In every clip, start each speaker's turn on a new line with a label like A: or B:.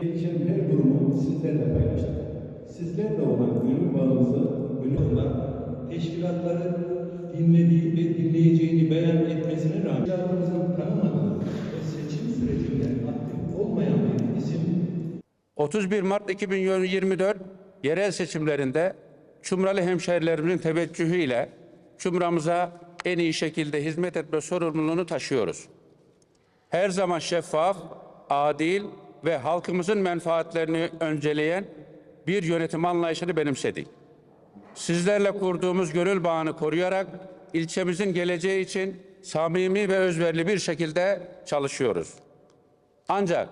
A: Gelişen her durumu sizlerle paylaştık. Sizlerle olan gönül bağımızı gönülle teşkilatları dinlediği ve dinleyeceğini beyan etmesine rağmen teşkilatımızın tanımadığı ve seçim sürecinde aktif olmayan bir isim
B: 31 Mart 2024 yerel seçimlerinde Çumralı hemşehrilerimizin teveccühüyle Çumra'mıza en iyi şekilde hizmet etme sorumluluğunu taşıyoruz. Her zaman şeffaf, adil ve halkımızın menfaatlerini önceleyen bir yönetim anlayışını benimsedik. Sizlerle kurduğumuz gönül bağını koruyarak ilçemizin geleceği için samimi ve özverili bir şekilde çalışıyoruz. Ancak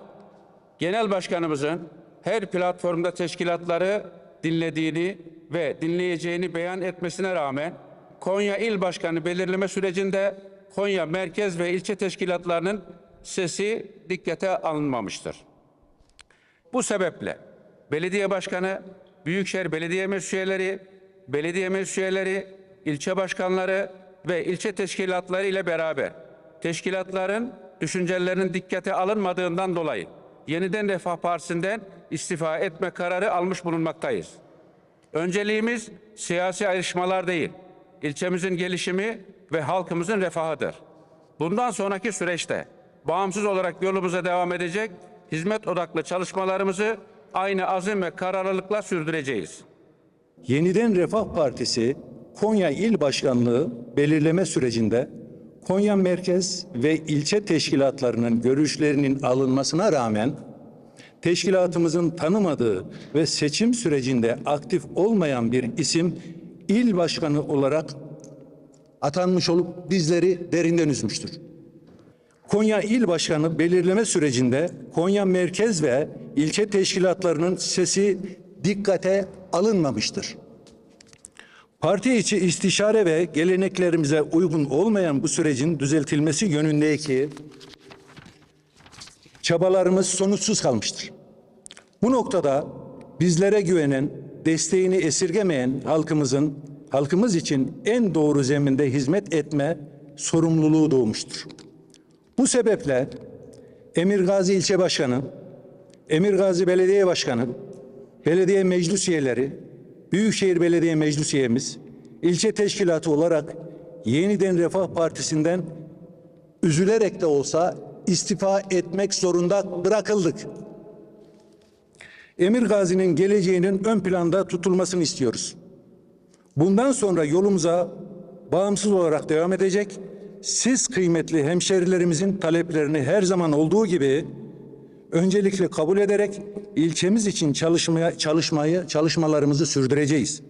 B: Genel Başkanımızın her platformda teşkilatları dinlediğini ve dinleyeceğini beyan etmesine rağmen Konya İl Başkanı belirleme sürecinde Konya merkez ve ilçe teşkilatlarının sesi dikkate alınmamıştır. Bu sebeple belediye başkanı, büyükşehir belediye meclis üyeleri, belediye meclis üyeleri, ilçe başkanları ve ilçe teşkilatları ile beraber teşkilatların düşüncelerinin dikkate alınmadığından dolayı yeniden Refah Partisi'nden istifa etme kararı almış bulunmaktayız. Önceliğimiz siyasi ayrışmalar değil, ilçemizin gelişimi ve halkımızın refahıdır. Bundan sonraki süreçte bağımsız olarak yolumuza devam edecek, hizmet odaklı çalışmalarımızı aynı azim ve kararlılıkla sürdüreceğiz.
C: Yeniden Refah Partisi Konya İl Başkanlığı belirleme sürecinde Konya Merkez ve ilçe teşkilatlarının görüşlerinin alınmasına rağmen teşkilatımızın tanımadığı ve seçim sürecinde aktif olmayan bir isim il başkanı olarak atanmış olup bizleri derinden üzmüştür. Konya İl Başkanı belirleme sürecinde Konya Merkez ve ilçe teşkilatlarının sesi dikkate alınmamıştır. Parti içi istişare ve geleneklerimize uygun olmayan bu sürecin düzeltilmesi yönündeki çabalarımız sonuçsuz kalmıştır. Bu noktada bizlere güvenen, desteğini esirgemeyen halkımızın halkımız için en doğru zeminde hizmet etme sorumluluğu doğmuştur. Bu sebeple Emir Gazi İlçe Başkanı, Emir Gazi Belediye Başkanı, belediye meclis üyeleri, Büyükşehir Belediye Meclis üyemiz, ilçe teşkilatı olarak yeniden Refah Partisi'nden üzülerek de olsa istifa etmek zorunda bırakıldık. Emir Gazi'nin geleceğinin ön planda tutulmasını istiyoruz. Bundan sonra yolumuza bağımsız olarak devam edecek. Siz kıymetli hemşerilerimizin taleplerini her zaman olduğu gibi öncelikle kabul ederek ilçemiz için çalışmaya çalışmayı çalışmalarımızı sürdüreceğiz.